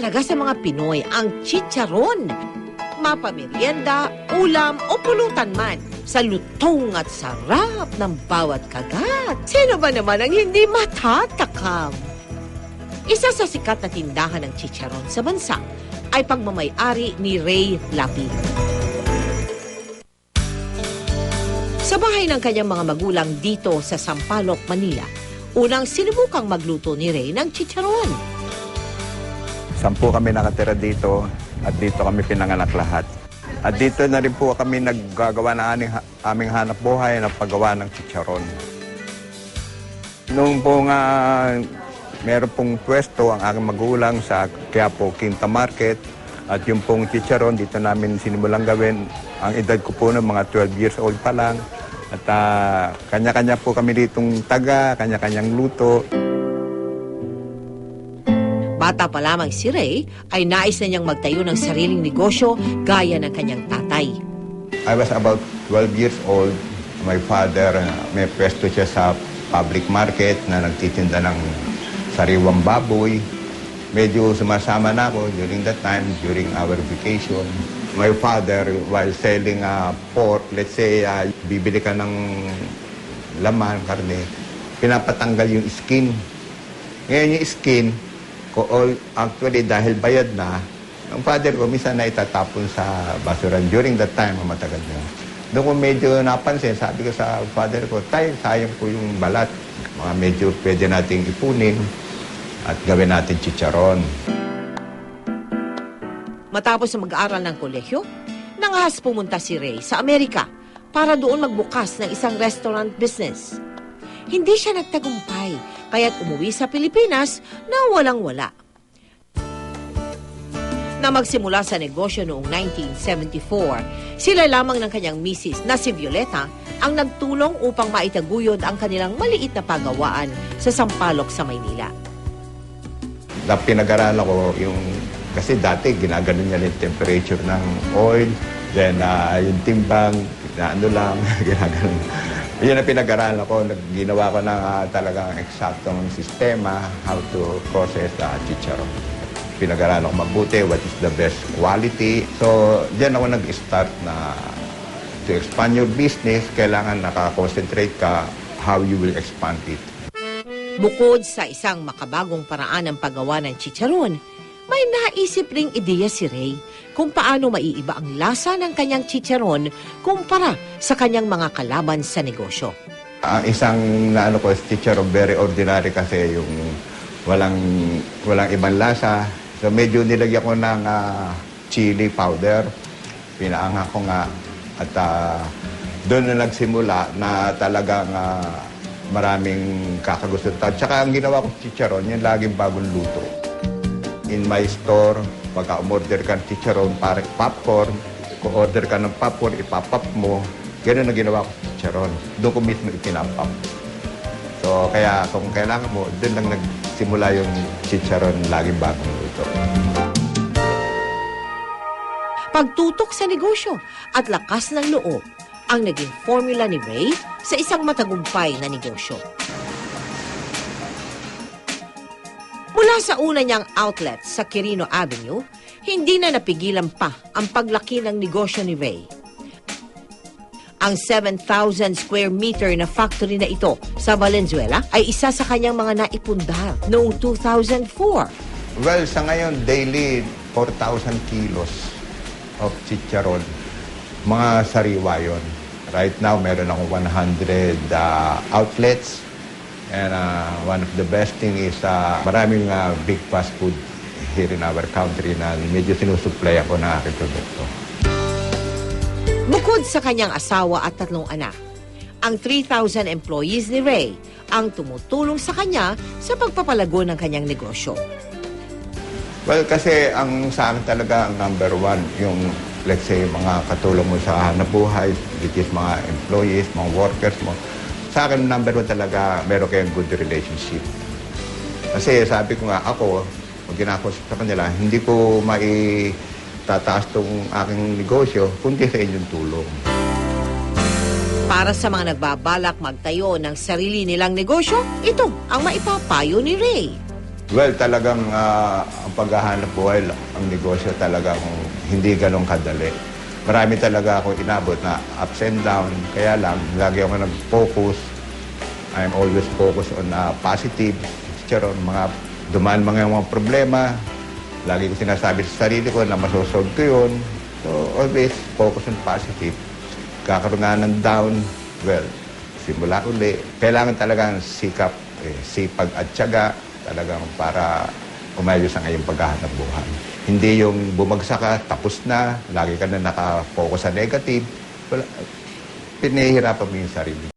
mahalaga sa mga Pinoy ang chicharon. Mapamerienda, ulam o pulutan man. Sa lutong at sarap ng bawat kagat. Sino ba naman ang hindi matatakam? Isa sa sikat na tindahan ng chicharon sa bansa ay pagmamayari ni Ray Lapi. Sa bahay ng kanyang mga magulang dito sa Sampaloc, Manila, unang sinubukang magluto ni Ray ng chicharon. Sampu kami nakatira dito at dito kami pinanganak lahat. At dito na rin po kami naggagawa ng aming, aming hanap buhay na paggawa ng chicharon. Noong po nga meron pong pwesto ang aking magulang sa Quiapo Quinta Market at yung pong chicharon dito namin sinimulang gawin. Ang edad ko po ng mga 12 years old pa lang. At ah, kanya-kanya po kami ditong taga, kanya-kanyang luto. Bata pa lamang si Ray ay nais na niyang magtayo ng sariling negosyo gaya ng kanyang tatay. I was about 12 years old. My father, uh, may pwesto siya sa public market na nagtitinda ng sariwang baboy. Medyo sumasama na ako during that time, during our vacation. My father, while selling uh, pork, let's say, uh, bibili ka ng laman, karne, pinapatanggal yung skin. Ngayon yung skin, ko all, actually dahil bayad na, ang father ko minsan na itatapon sa basuran during that time, matagal na. Doon ko medyo napansin, sabi ko sa father ko, tay, sayang po yung balat. Mga medyo pwede nating ipunin at gawin natin chicharon. Matapos mag-aaral ng kolehiyo, nangahas pumunta si Ray sa Amerika para doon magbukas ng isang restaurant business. Hindi siya nagtagumpay, kaya't umuwi sa Pilipinas na walang-wala. Na magsimula sa negosyo noong 1974, sila lamang ng kanyang misis na si Violeta ang nagtulong upang maitaguyod ang kanilang maliit na pagawaan sa Sampaloc sa Maynila. Na pinag-aralan ko yung, kasi dati ginaganon niya yung temperature ng oil, then ah, yung timbang, ano lang, ginaganon. Yun ang pinag-aralan ko, ginawa ko ng ah, talagang eksaktong sistema, how to process the chicharon. Pinag-aralan ko mabuti, what is the best quality. So, diyan ako nag-start na to expand your business, kailangan nakakonsentrate ka how you will expand it. Bukod sa isang makabagong paraan ng paggawa ng chicharon, may naisip ring ideya si Ray kung paano maiiba ang lasa ng kanyang chicharon kumpara sa kanyang mga kalaban sa negosyo. Ang isang na ano ko, chicharon, very ordinary kasi yung walang walang ibang lasa. So medyo nilagyan ko ng ah, chili powder. Pinaanga ko nga at ah, doon na nagsimula na talagang ah, maraming kakagusto. At saka ang ginawa ko chicharon, yung laging bagong luto. In my store, pagka umorder ka ng chicharon, parang popcorn, kung order ka ng popcorn, ipapap mo. Ganun ang ginawa ko sa chicharon. Doon ko mismo ipinapap. So, kaya kung kailangan mo, doon lang nagsimula yung chicharon laging bagong luto. Pagtutok sa negosyo at lakas ng loob ang naging formula ni Ray sa isang matagumpay na negosyo. Mula sa una niyang outlet sa Quirino Avenue, hindi na napigilan pa ang paglaki ng negosyo ni Ray. Ang 7,000 square meter na factory na ito sa Valenzuela ay isa sa kanyang mga naipundar noong 2004. Well, sa ngayon, daily 4,000 kilos of chicharon. Mga sariwa yun. Right now, meron akong 100 uh, outlets. And uh, one of the best thing is uh, maraming uh, big fast food here in our country na medyo sinusupply ako ng aking produkto. Bukod sa kanyang asawa at tatlong anak, ang 3,000 employees ni Ray ang tumutulong sa kanya sa pagpapalago ng kanyang negosyo. Well, kasi ang sa akin talaga ang number one, yung let's say mga katulong mo sa hanap buhay, which is mga employees, mga workers mo. Sa akin, number one talaga, meron kayong good relationship. Kasi sabi ko nga, ako, pag ginako sa kanila, hindi ko maitataas tong aking negosyo, kundi sa inyong tulong. Para sa mga nagbabalak magtayo ng sarili nilang negosyo, ito ang maipapayo ni Ray. Well, talagang ah, ang paghahanap buhay, ang negosyo talagang hindi ganong kadali. Marami talaga ako inabot na ups and down. Kaya lang, lagi ako nag-focus. I'm always focused on ah, positive. Chicharon, mga dumaan mga mga problema. Lagi ko sinasabi sa sarili ko na masosolve ko yun. So, always focus on positive. Kakaroon nga ng down, well, simula uli. Kailangan talagang sikap, eh, sipag at tiyaga talagang para umayos ang iyong paghahanap buhay. Hindi yung bumagsak ka, tapos na, lagi ka na nakafocus sa negative. Wala, pinahihirapan mo yung sarili.